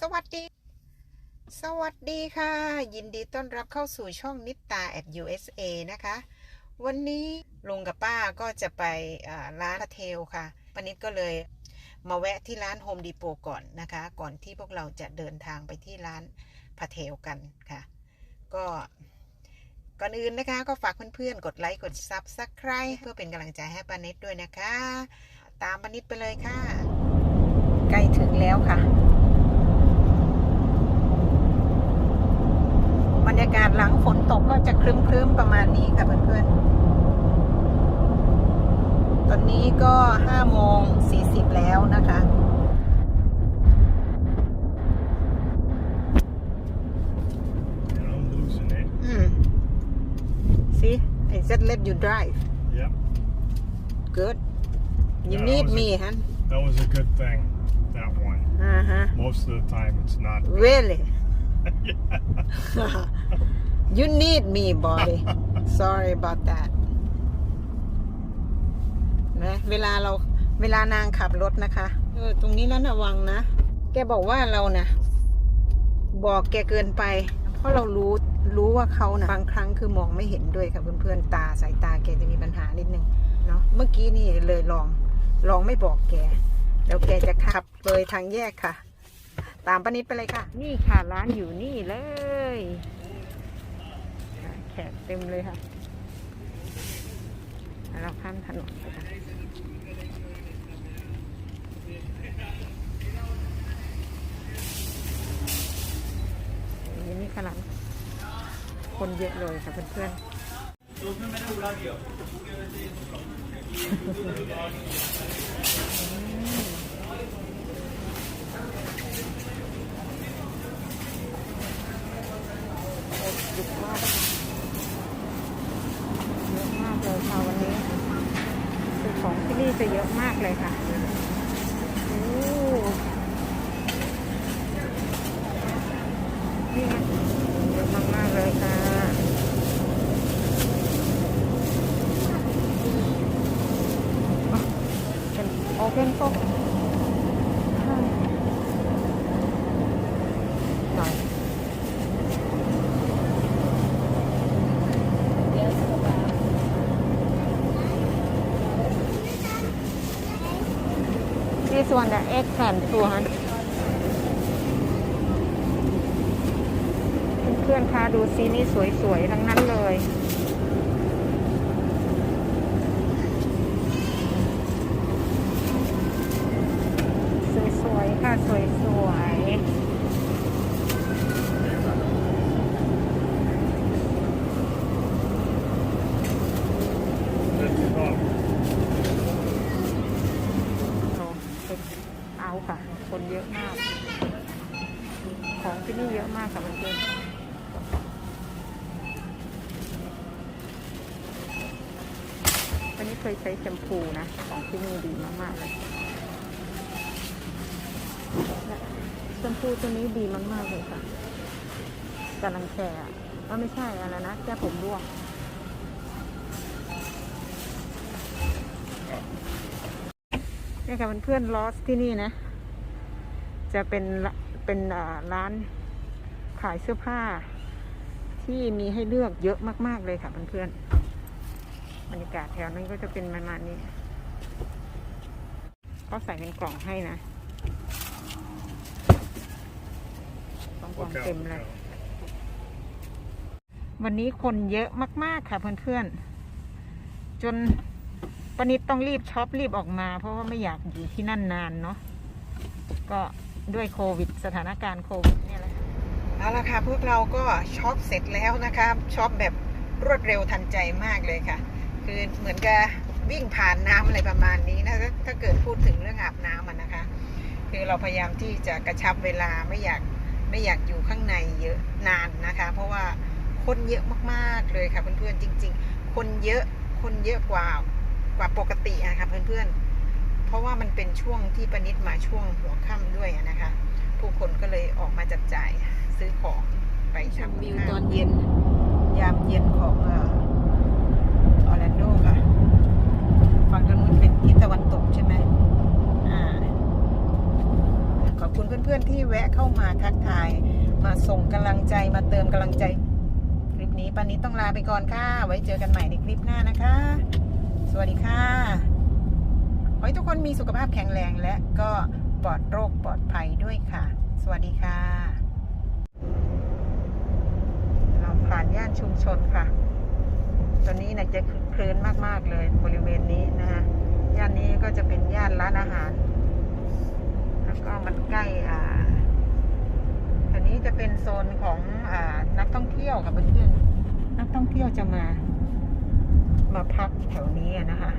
สวัสดี สวัสดีค่ะ ยินดีต้อนรับเข้าสู่ช่องนิตตา at USA นะคะ วันนี้ลุงกับป้าก็จะไปร้านพาเทลค่ะปนิดก็เลยมาแวะที่ร้านโฮมดีโปก่อนนะคะ ก่อนที่พวกเราจะเดินทางไปที่ร้านพาเทลกันค่ะ ก็ก่อนอื่นนะคะ ก็ฝากเพื่อนๆ กดไลค์ กด Subscribe เพื่อเป็นกำลังใจให้ปานิดด้วยนะคะ ตามปานิดไปเลยค่ะ ใกล้ถึงแล้วค่ะ บรรยากาศหลังฝน ตกก็จะครึ้มๆประมาณนี้ค่ะเพื่อนๆ ตอนนี้ก็5โมง40แล้วนะคะ I'm losing it. อืม see I just let you drive Yep. good you Yeah, need I was- me huh That was a good thing. That one. อ่าฮะ Most of the time, it's not. really you need me boy sorry about that นะเวลาเราเวลานางขับรถนะคะ เออ ตรงนี้แล้วระวังนะ แกบอกว่าเรานะบอกแกเกินไป เพราะเรารู้รู้ว่าเขานะบางครั้งคือมองไม่เห็นด้วยค่ะเพื่อนๆ ตาสายตาแกจะมีปัญหานิดนึง เนาะ เมื่อกี้นี่เลยลอง ลองไม่บอกแก แล้วแกจะขับเลยทางแยกค่ะ ตามป้านิดไปเลยค่ะ นี่ค่ะร้านอยู่นี่เลย ขกเต็มเลยค่ะ เราข้ามถนนไปค่ะนี่ขนาดคนเยอะเลยค่ะเพื่อนๆเยอะมากเยอะมากเลยค่ะวันนี้ คือของที่นี่จะเยอะมากเลยค่ะนี่ไงเยอะมากๆเลยค่ะโอเพนโต๊ะหน่อย ที่ส่วนแต่เอ็กแผ่นตัวฮะเพื่อนๆคะดูซีนี่สวยๆ ทั้งนั้นเลย สวยๆ ค่ะ สวยๆ That's tough. โอ้เป็นเอา คนเยอะมาก ของที่นี่เยอะมากค่ะมันเพื่อนอันนี้เคยใช้แชมพูนะ ของที่นี่ดีมากๆเลยแชมพูตัวนี้ดีมากๆเลยค่ะกำลังแคร์อะก็ไม่ใช่อะไรนะแก้ผมร่วงนี่ค่ะเพื่อนๆลอสที่นี่นะ จะเป็นเป็นร้านขายเสื้อผ้า ที่มีให้เลือกเยอะมาก ๆ เลยค่ะเพื่อนๆบรรยากาศแถวนั้นก็จะเป็นประมาณนี้เขาใส่เป็นกล่องให้นะกล่องกล่องเต็มเลย วันนี้คนเยอะมากๆค่ะเพื่อนๆ จนปนิดต้องรีบช็อปรีบออกมา เพราะว่าไม่อยากอยู่ที่นั่นนานเนาะก็ ด้วยโควิด สถานการณ์โควิดเนี่ยแหละเอาละค่ะพวกเราก็ช็อปเสร็จแล้วนะคะช็อปแบบรวดเร็วทันใจมากเลยค่ะ คือเหมือนกับวิ่งผ่านน้ำอะไรประมาณนี้นะถ้าเกิดพูดถึงเรื่องอาบน้ำมันนะคะ คือเราพยายามที่จะกระชับเวลาไม่อยากไม่อยากอยู่ข้างในเยอะนานนะคะ เพราะว่าคนเยอะมากๆเลยค่ะเพื่อนๆจริง ๆ คนเยอะคนเยอะกว่ากว่าปกติอะค่ะเพื่อนๆ เพราะว่ามันเป็นช่วงที่ปนิดมาช่วงหัวค่ำด้วยอะนะคะ ผู้คนก็เลยออกมาจับจ่ายซื้อของไปทำวิวตอนเย็น ยามเย็นของออร์แลนโดค่ะ ฝั่งทางนู้นเป็นทิศตะวันตกใช่ไหมอ่าก็อบคุณเพื่อนๆที่แวะเข้ามาทักทาย มาส่งกำลังใจมาเติมกำลังใจ คลิปนี้ปานี้ต้องลาไปก่อนค่ะ ไว้เจอกันใหม่ในคลิปหน้านะคะ สวัสดีค่ะขอให้ทุก คนมีสุขภาพแข็งแรงและก็ปลอดโรคปลอดภัยด้วยค่ะ สวัสดีค่ะ เราผ่านย่านชุมชนค่ะ ตอนนี้นะจะคลึกคลื้นมาก ๆ เลยบริเวณนี้นะคะย่านนี้ก็จะเป็นย่านร้านอาหาร แล้วก็มันใกล้อ่าตอนนี้จะเป็นโซนของอ่านักท่องเที่ยวค่ะเพื่อนๆนักท่องเที่ยวจะมา มาพักแถวนี้นะคะ